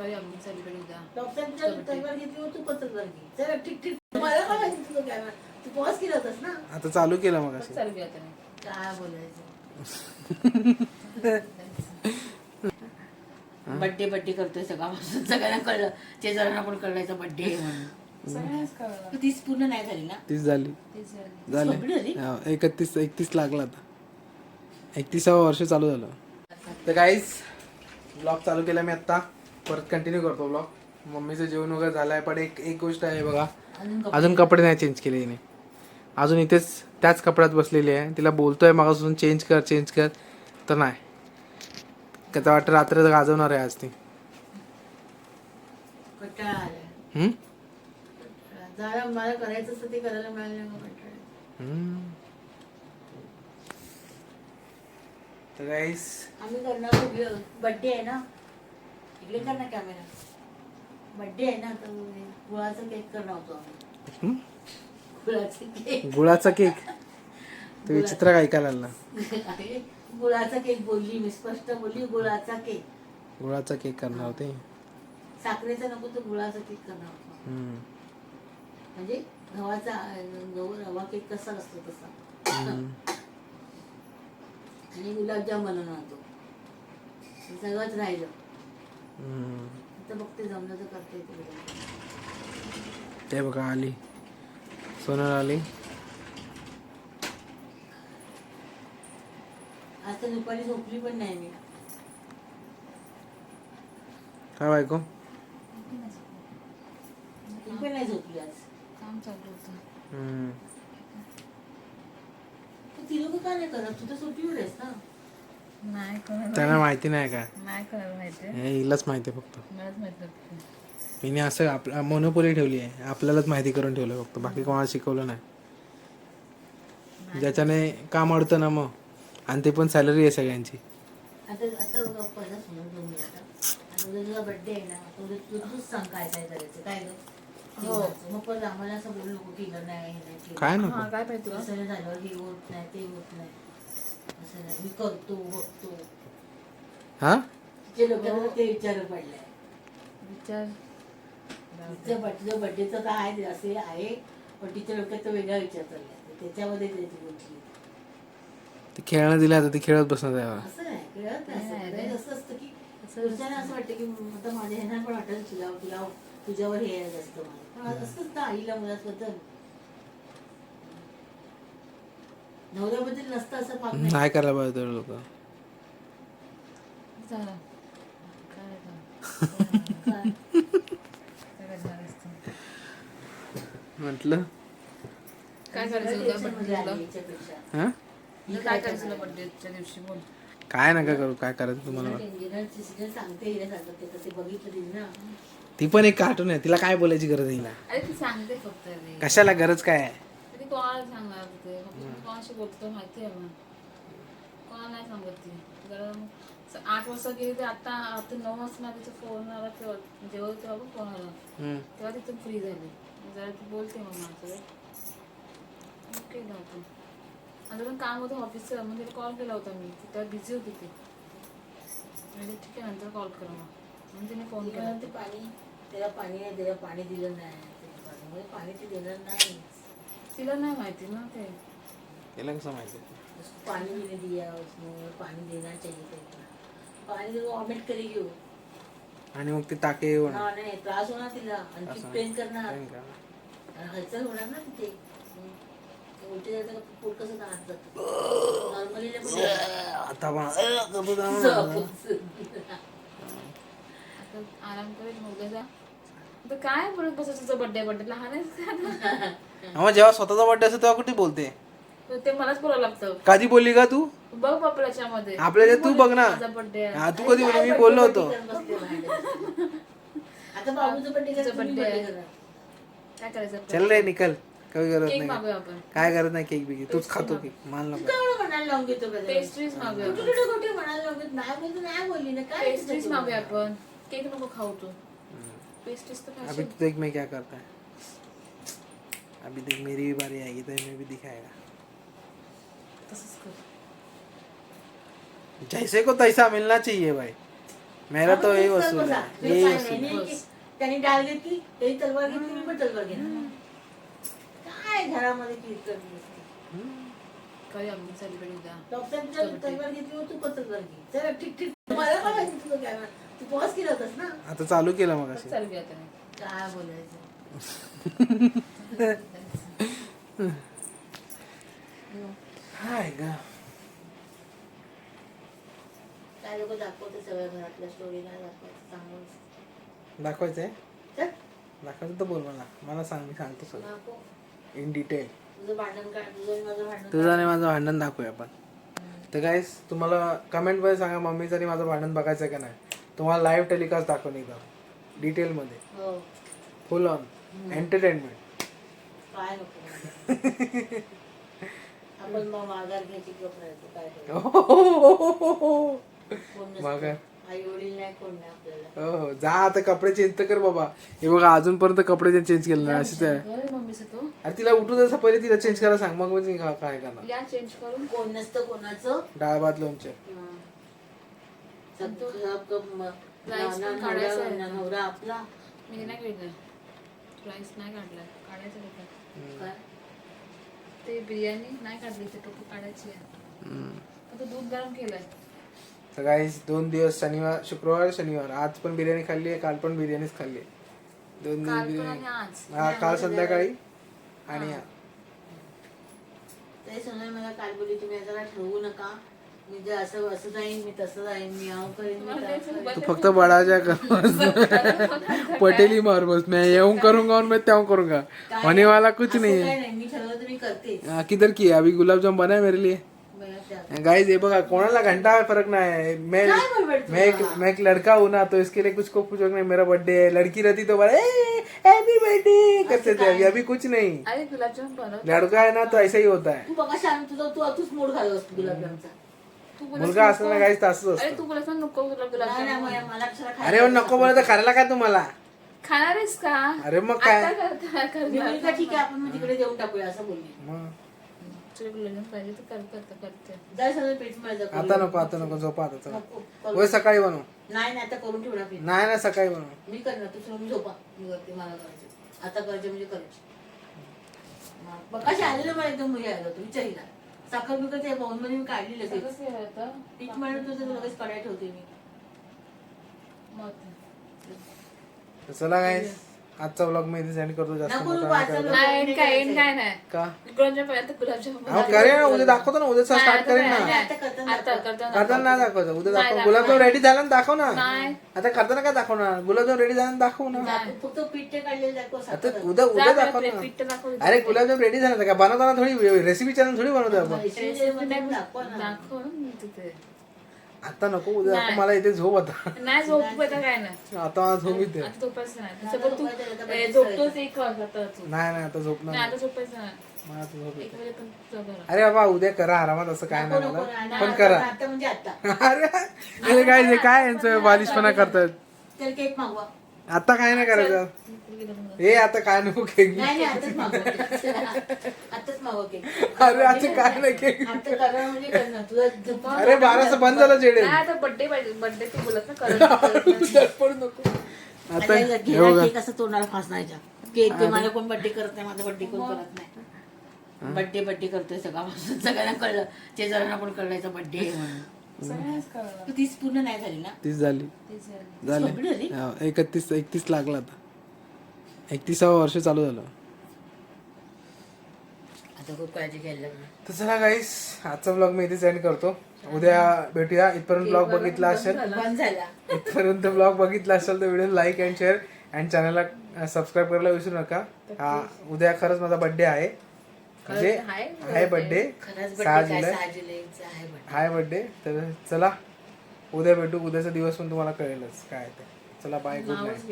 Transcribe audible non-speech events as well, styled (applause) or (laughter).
करूया आपण सेलिब्रेट उद्या डॉक्टरच्या तलवार घेतली तू पण तलवार घे. चला ठीक ठीक. मला काय माहिती तुझं काय तू पॉज केला होतास ना? आता चालू केलं मग चालू केलं त्याने काय बोलायचं? (laughs) बड्डे बड्डे करतोय सगळ्यापासून. सगळ्यांना कळलं. चेजारांना पण कळायचं बड्डे आहे म्हणून. तीच पूर्ण नाही झाली ना? तीस झाली. तेच झालं. हा, एकतीस एकतीस लागला आता. एकतीसावं वर्ष चालू झालं. तर काहीच ब्लॉग चालू केला मी आत्ता. परत कंटिन्यू करतो ब्लॉग मम्मीचं जेवण वगैरे झालं आहे पण एक एक गोष्ट आहे बघा. अजून कपडे? नाही चेंज केले हिने. अजून इथेच त्याच कपड्यात बसलेली आहे. तिला बोलतोय मागासून चेंज कर चेंज कर. तर नाही. त्याचा वाटतं रात्र गाजवणार आहे आज ती. हम्म? मला करायचं असतं ते करायला मिळालं नाही मग कंटाळा आलाय. हम्म. तर गाईस आम्ही करणार बड्डे आहे ना? कर ना कॅमेरा बड्डे आहे ना तर गुळाचा केक करणार होतो आम्ही. गुळाचा केक गुळाचा केक ते विचित्र काय ऐकायला आलं (laughs) अरे, गुळाचा केक बोलली मी स्पष्ट बोलली गुळाचा केक गुळाचा केक करणार होते. साखरेचा नको तर गुळाचा केक करणार होतो. म्हणजे गव्हाचा अं, गहू रवा केक कसा असतो तसा. (laughs) आणि गुलाबजाम बनवणार होतो सगळंच राहिलं. आता बघते जमलं तर करते ते बघा. आली. सोनल आली. आज तर दुपारी झोपली पण नाही मी. काय बायको? ती पण नाही झोपली आज. काम चालू होतं. हम्म. तर ती लोक का नाही करत? तू तर सुट्टीवर आहेस ना. नाही त्यांना माहिती नाही काय? नाही कोणाला माहिती. आहे हे हिलाच माहिती आहे फक्त. मलाच माहीत नव्हतं. हिने असं आपल्या मोनोपोली ठेवली आहे. आपल्यालाच माहिती करून ठेवलं फक्त. बाकी कोणाला शिकवलं नाही. ज्याच्याने काम अडतं ना मग. आणि ते पण सॅलरी आहे सगळ्यांची. आता आता बघा पहिला समोर दोन मिनिटं आणि उद्या तुझा बर्थडे आहे ना आता उद्या तू तूच सांग काय काय करायचं काय गं? जेवणाचं. मग परत आम्हाला असं बोलू नको केलं नाही हे नाही केलं काय हा पाहिजे तुला असं नाही झालं हे होत नाही ते होत नाही मी करतो बघतो हा लोकांना ते विचार. पडलाय विचार बर्थडे बर्थडेचं तर आहे ते असे आहे पण तिच्या तो वेगळा विचार चाललाय. त्याच्यामध्ये त्याची गोष्टी ते खेळणं दिलं आता ती खेळत बसणार त्यावर असं नाही कळत नाही असं. असतं की पुरुषांना असं वाटतं की आता माझ्या ह्यांना पण वाटेल तुला तुला तुझ्यावर हे आहे जास्त माझं पण असंच ना आईला मुलाबद्दल नवऱ्याबद्दल नसतं असं पाप नाही. नाही करायला पाहिजे लोक. काय झालं? काय करणार आहेस तू? म्हटलं? काय करायचं उद्या टेन्शनमध्ये birthday आली ला? याच्यापेक्षा. हा? तुला काय करायचं तुला बर्थडेच्या दिवशी बोल. काय नका करू काय करायचं तुम्हाला? इंजिनियर सिस्टर सांगते हिला सांगते ते ते बघितलं तिने ना. ती पण एक कार्टून आहे तिला काय बोलायची गरज आहे हिला? अरे ती सांगते फक्त रे. कशाला गरज काय आहे? ती कोणाला सांगणार ते फक्त मी कोणाशी बोलतो माहिती आहे मला कोणाला नाही सांगत ती. कारण आठ वाजता गेली ते आता आता नऊ वाजता तिचा फोन आला तेव्हा जेव्हा तेव्हा पण फोन आला. तेव्हा तिथून फ्री झाली. मग जरा ती बोलते मग माझं ओके जातो. माझं पण काम होतं ऑफिसचं म्हणजे कॉल केला होता मी. ती तेव्हा बिझी होती ती. म्हणजे ठीक आहे नंतर कॉल करा मग. म्हणून तिने फोन ती केला. म्हणते पाणी त्याला पाणी नाही दिलं पाणी दिलं नाही. त्याला पाणी पाणी ते देणार नाही तिला नाही माहिती ना ते. तिला कसं माहिती? उसको पानी भी नहीं दिया उसने पानी देना चाहिए था इतना। पानी तो वॉमिट करेगी वो आणि मग ते टाके हा नाही त्रास होणार तिला आणखी असं. पेन करणार. आणि हालचाल होणार ना तिथे. हम्म. उलटी पोट कसं दात जातं? नॉर्मली आता अं, (laughs) आराम करेल तर काय बोलत बसायचं बड्डे बड्डे लहान आहेस का जेव्हा स्वतःचा बर्थडे असतो तेव्हा कुठे बोलते? ते मलाच बोलावं लागतं. कधी बोलली का तू? बघ आपल्या तू बघ ना. हा तू कधी बोलली? मी बोललो होतो. आता बाबूचं काय करायचं? चल रे निकल. काही गरज केक नाही. काय गरज नाही केक बिकी. तूच खातो केक. मान नको. पेस्ट्रीज मागूया नाही बोलली ना. काय पेस्ट्रीज मागूया आपण. केक खाऊ तू. पेस्ट्रीज तर अभी तो देख मैं क्या करता है. अभी देख मेरी भी बारी आएगी तो मैं भी दिखाएगा. तसंच कर जैसे को तैसा मिलना चाहिए भाई। मेरा तो यही वसूल. है। यही काय वसूल त्यांनी डाळ घेतली त्यांनी तलवार घेतली मी पण तलवार घेतली काय घरामध्ये कीर्तन आम्ही डॉक्टरच्या तलवार घेतली तू पण तलवार घे चला ठीक ठीक मला काय माहिती तुझं काय म्हणा. तू पॉज केला होतास ना? आता चालू केलं मग असे चालू काय बोलायचं हाय ग? काय लोक दाखवते सगळ्या घरातल्या स्टोरी नाही दाखवायचं चांगलं दाखवायचंय? दाखवायचं तर बोल मला. मला सांग मी सांगतो सगळं. इन डिटेल तुझं भांडण काढ तुझं आणि माझं भांडण तुझं आणि माझं भांडण दाखवूया आपण. तर गाईस तुम्हाला कमेंटमध्ये सांगा मम्मीचं आणि माझं भांडण बघायचं का नाही? तुम्हाला लाईव्ह टेलिकास्ट दाखवून एकदा. डिटेलमध्ये हो. फुल ऑन एंटरटेनमेंट काय नको. (laughs) आपण मग माघार घ्यायची गप राहायचं काय करायचं? कोण नसतं. माघार. आई वडील नाही कोण नाही आपल्याला. हो जा आता कपडे चेंज तर कर बाबा. हे बघा अजूनपर्यंत कपडे चेंज केले नाही. अशीच आहे. अरे मम्मीचं तो अरे तिला उठू जसं पहिले तिला चेंज करायला सांग. मग म्हणजे काय करणार? या चेंज करून. कोण नसतं कोणाचं? डाळ भात लोणचे सगळं क- म- Rice पण नवरा- काढायचा आहे. नवरा नवरा आपला. मी हे नाही राईस काढायचं काय? ते बिर्याणी नाही काढली ते टोपी काढायची आहे. आता दूध गरम केलंय. तर दोन दिवस शनिवार शुक्रवार शनिवार. आज पण बिर्याणी खाल्ली आहे काल पण बिर्याणीच खाल्ली आहे. दोन दिवस काल पण बिर्याणी आज. हा काल संध्याकाळी आणि सोनाली मला काल बोलली तुम्ही आता काय ठरवू नका. मी जे असं असं जाईन मी तसं जाईन मी आव करेन मी तसं करेन. तू फक्त बडाच्या कर (laughs) पटेली मार बस. मैं येऊन करूंगा और मैं त्याऊ करूंगा होने वाला कुछ असं नहीं मी ठरवलं करते हाँ, किधर की है? अभी गुलाब जामुन बना है मेरे लिए गाइस ये बघा कोणाला घंटा फरक नाही है मैं मैं एक मैं एक लड़का हूँ ना तो इसके लिए कुछ को कुछ नहीं मेरा बर्थडे है। लड़की रहती तो बड़ा हैप्पी बर्थडे करते थे अभी अभी कुछ नहीं। अरे गुलाबजाम बनव लड़का है ना तो ऐसा ही होता है। तू बघा शांत तुझा तू तूच मूड घालत असतो गुलाबजामचा तू मुलगा असला ना गाईस अरे असतं. तू बोलत ना नको तुला नाही गुलाबजाम नाही मला- मला कशाला खायला अरे पण नको बोलत तर करायला काय तुम्हाला? खाणार आहेस का? अरे मग काय? आता कर- कर- मी ठीक आहे आपण मग तिकडे देऊन टाकूया असं बोलली. मग? तुला पाहिजे तर कर करते करते. जाय सगळं पीठ मिळतं आता नको आता नको झोपा आता चला. नको. होय सकाळी बनव. नाही नाही आता करून ठेवणार पीठ नाही ना सकाळी बनव. मी करणार तू सोडून झोपा. मी करते मला करायचं. आता करायचे म्हणजे करायचे. मग कशी आलेलं मला एकदम मुली आलं. होतं विचारीला. साखर बिकर त्या बाउलमध्ये मी काढली लगेच. होतं. पीठ म्हणत तुझं लगेच कडाई ठेवते मी. मग तर चला काय आजचा व्लॉग मी इथे सेंड करतो जास्त नको नको मोठा नाही आजचा करत. vlog नाही नाही काय. काय नाही का गुलाबजाम पर्यंत गुलाबजाम अहो करेन ना उद्या दाखवतो ना उद्या स्टार्ट करेन ना. नाही, आता करताना आता करताना करताना नाही दाखवतो उद्या नाही, दाखव. दाखव. गुलाबजाम रेडी झाला ना दाखव ना. नाही. आता करताना काय दाखवणार? गुलाबजाम रेडी झाला ना दाखव ना. दाखव, फक्त पीठ काढलेलं दाखव आता साखर उद्या उद्या जा, दाखव ना. पीठ दाखव. अरे गुलाबजाम रेडी झाला का बनवताना थोडी रेसिपी चॅनल थोडी बनवतो आपण. रेसिपी दाखव ना. दाखव ना मी तिथे. आता नको उद्या नाही. मला इथे झोप आता. नाही झोप येतं काय नाही. आता झोप येते. आता झोपायचं नाही. आता तू? आता ए, झोपतोच एक वाजता तू. नाही नाही आता झोपणार नाही. नाही. आता झोपायचं नाही. मला आता झोप एक येते वेळे पण तुझं घर अरे बाबा उद्या करा आरामात असं काय नाही मला. पण आता- करा. आता म्हणजे आता. (laughs) अरे हे काय काय यांचं बालिशपणा करतात. तर केक मागवा. आता काय नाही करायचं? हे आता काय नको केक नाही आताच मागवा केक अरे आता काय नाही केक आता करा म्हणजे करणार अरे बाराचं बंद झालं जेडे आता बर्थडे बर्थडे तू बोलत ना करत पडू नको. आता हे केक असं तोंडाला फासण्याच्या केक ते मला कोण बड्डे करत नाही माझा बड्डे कोण करत नाही. बड्डे बड्डे करतोय सगळ्यापासून. सगळ्यांना कळलं. शेजाऱ्यांना पण कळायचं बड्डे म्हणून. तू तीस पूर्ण नाही झाली ना? तीस झाली. झाली? झाली. एकतीस एकतीस लागला आता. एकतीसावं वर्ष चालू झालं. आता खूप काळजी घ्यायला लागली तर चला गाईस आजचा ब्लॉग मी इथे सेंड करतो. उद्या भेटूया. इथपर्यंत ब्लॉग बघितला असेल. इथपर्यंत ब्लॉग बघितला असेल तर video like and share and चॅनलला सबस्क्राईब करायला विसरू नका. हा उद्या खरंच माझा बर्थडे आहे. म्हणजे? आहे बर्थडे. सहा जुलै. हाय बर्थडे. तर चला उद्या भेटू. उद्याचा दिवस पण तुम्हाला कळेलच काय ते. चला बाय गुड नाईट